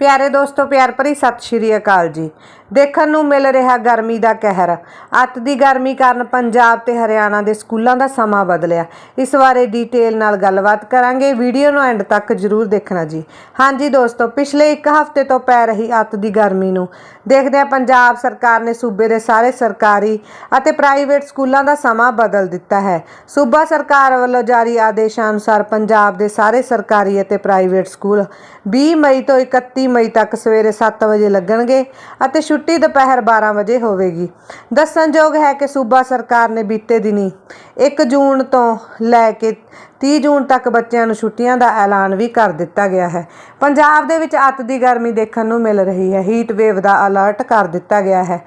ਪਿਆਰੇ ਦੋਸਤੋ, ਪਿਆਰ ਭਰੀ ਸਤਿ ਸ਼੍ਰੀ ਅਕਾਲ ਜੀ। ਦੇਖਣ ਨੂੰ ਮਿਲ ਰਿਹਾ ਗਰਮੀ ਦਾ ਕਹਿਰ। ਅੱਤ ਦੀ ਗਰਮੀ ਕਾਰਨ ਪੰਜਾਬ ਤੇ ਹਰਿਆਣਾ ਦੇ ਸਕੂਲਾਂ ਦਾ ਸਮਾਂ ਬਦਲਿਆ। ਇਸ ਬਾਰੇ ਡੀਟੇਲ ਨਾਲ ਗੱਲਬਾਤ ਕਰਾਂਗੇ। ਵੀਡੀਓ ਨੂੰ ਐਂਡ ਤੱਕ ਜਰੂਰ ਦੇਖਣਾ ਜੀ। ਹਾਂਜੀ ਦੋਸਤੋ, ਪਿਛਲੇ ਇੱਕ ਹਫ਼ਤੇ ਤੋਂ ਪੈ ਰਹੀ ਅੱਤ ਦੀ ਗਰਮੀ ਨੂੰ ਦੇਖਦਿਆਂ ਪੰਜਾਬ ਸਰਕਾਰ ਨੇ ਸੂਬੇ ਦੇ ਸਾਰੇ ਸਰਕਾਰੀ ਅਤੇ ਪ੍ਰਾਈਵੇਟ ਸਕੂਲਾਂ ਦਾ ਸਮਾਂ ਬਦਲ ਦਿੱਤਾ ਹੈ। ਸੂਬਾ ਸਰਕਾਰ ਵੱਲੋਂ ਜਾਰੀ ਆਦੇਸ਼ਾਂ ਅਨੁਸਾਰ ਪੰਜਾਬ ਦੇ ਸਾਰੇ ਸਰਕਾਰੀ ਅਤੇ ਪ੍ਰਾਈਵੇਟ ਸਕੂਲ 20 ਮਈ ਤੋਂ 31 ਮਈ ਤੱਕ ਸਵੇਰੇ 7 ਵਜੇ ਲੱਗਣਗੇ ਅਤੇ ਛੁੱਟੀ ਦੁਪਹਿਰ 12 ਵਜੇ ਹੋਵੇਗੀ। ਦੱਸਣਯੋਗ ਹੈ ਕਿ ਸੂਬਾ ਸਰਕਾਰ ਨੇ ਬੀਤੇ ਦਿਨੀ 1 ਜੂਨ ਤੋਂ ਲੈ ਕੇ 30 ਜੂਨ ਤੱਕ ਬੱਚਿਆਂ ਨੂੰ ਛੁੱਟੀਆਂ ਦਾ ਐਲਾਨ ਵੀ ਕਰ ਦਿੱਤਾ ਗਿਆ ਹੈ। ਪੰਜਾਬ ਦੇ ਵਿੱਚ ਅੱਤ ਦੀ ਗਰਮੀ ਦੇਖਣ ਨੂੰ ਮਿਲ ਰਹੀ ਹੈ। ਹੀਟ ਵੇਵ ਦਾ ਅਲਰਟ ਕਰ ਦਿੱਤਾ ਗਿਆ ਹੈ।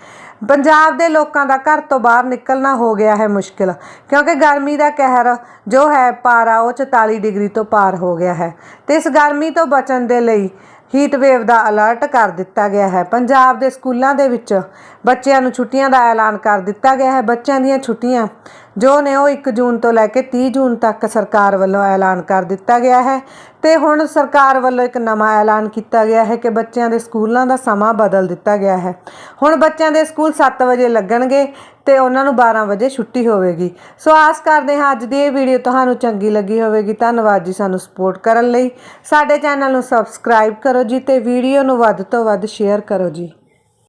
ਪੰਜਾਬ ਦੇ ਲੋਕਾਂ ਦਾ ਘਰ ਤੋਂ ਬਾਹਰ ਨਿਕਲਣਾ ਹੋ ਗਿਆ ਹੈ ਮੁਸ਼ਕਿਲ, ਕਿਉਂਕਿ ਗਰਮੀ ਦਾ ਕਹਿਰ ਜੋ ਹੈ ਪਾਰਾ ਉਹ 44 ਡਿਗਰੀ ਤੋਂ ਪਾਰ ਹੋ ਗਿਆ ਹੈ। ਤੇ ਇਸ ਗਰਮੀ ਤੋਂ ਬਚਣ ਦੇ ਲਈ ਹੀਟ ਵੇਵ ਦਾ ਅਲਰਟ ਕਰ ਦਿੱਤਾ ਗਿਆ ਹੈ। ਪੰਜਾਬ ਦੇ ਸਕੂਲਾਂ ਦੇ ਵਿੱਚ ਬੱਚਿਆਂ ਨੂੰ ਛੁੱਟੀਆਂ ਦਾ ਐਲਾਨ ਕਰ ਦਿੱਤਾ ਗਿਆ ਹੈ। ਬੱਚਿਆਂ ਦੀਆਂ ਛੁੱਟੀਆਂ ਜੋ ਨੇ ਉਹ 1 ਜੂਨ ਤੋਂ ਲੈ ਕੇ 30 ਜੂਨ ਤੱਕ ਸਰਕਾਰ ਵੱਲੋਂ ਐਲਾਨ ਕਰ ਦਿੱਤਾ ਗਿਆ ਹੈ। ਤੇ ਹੁਣ ਸਰਕਾਰ ਵੱਲੋਂ ਇੱਕ ਨਵਾਂ ਐਲਾਨ ਕੀਤਾ ਗਿਆ ਹੈ ਕਿ ਬੱਚਿਆਂ ਦੇ ਸਕੂਲਾਂ ਦਾ ਸਮਾਂ ਬਦਲ ਦਿੱਤਾ ਗਿਆ ਹੈ। ਹੁਣ ਬੱਚਿਆਂ ਦੇ ਸਕੂਲ 7 ਵਜੇ ਲੱਗਣਗੇ ਤੇ ਉਹਨਾਂ ਨੂੰ 12 ਵਜੇ ਛੁੱਟੀ ਹੋਵੇਗੀ। ਸੋ ਆਸ ਕਰਦੇ ਹਾਂ ਅੱਜ ਦੀ ਇਹ ਵੀਡੀਓ ਤੁਹਾਨੂੰ ਚੰਗੀ ਲੱਗੀ ਹੋਵੇਗੀ। ਧੰਨਵਾਦ ਜੀ ਸਾਨੂੰ ਸਪੋਰਟ ਕਰਨ ਲਈ। ਸਾਡੇ ਚੈਨਲ ਨੂੰ ਸਬਸਕ੍ਰਾਈਬ ਕਰੋ ਜੀ ਤੇ ਵੀਡੀਓ ਨੂੰ ਵੱਧ ਤੋਂ ਵੱਧ ਸ਼ੇਅਰ ਕਰੋ ਜੀ।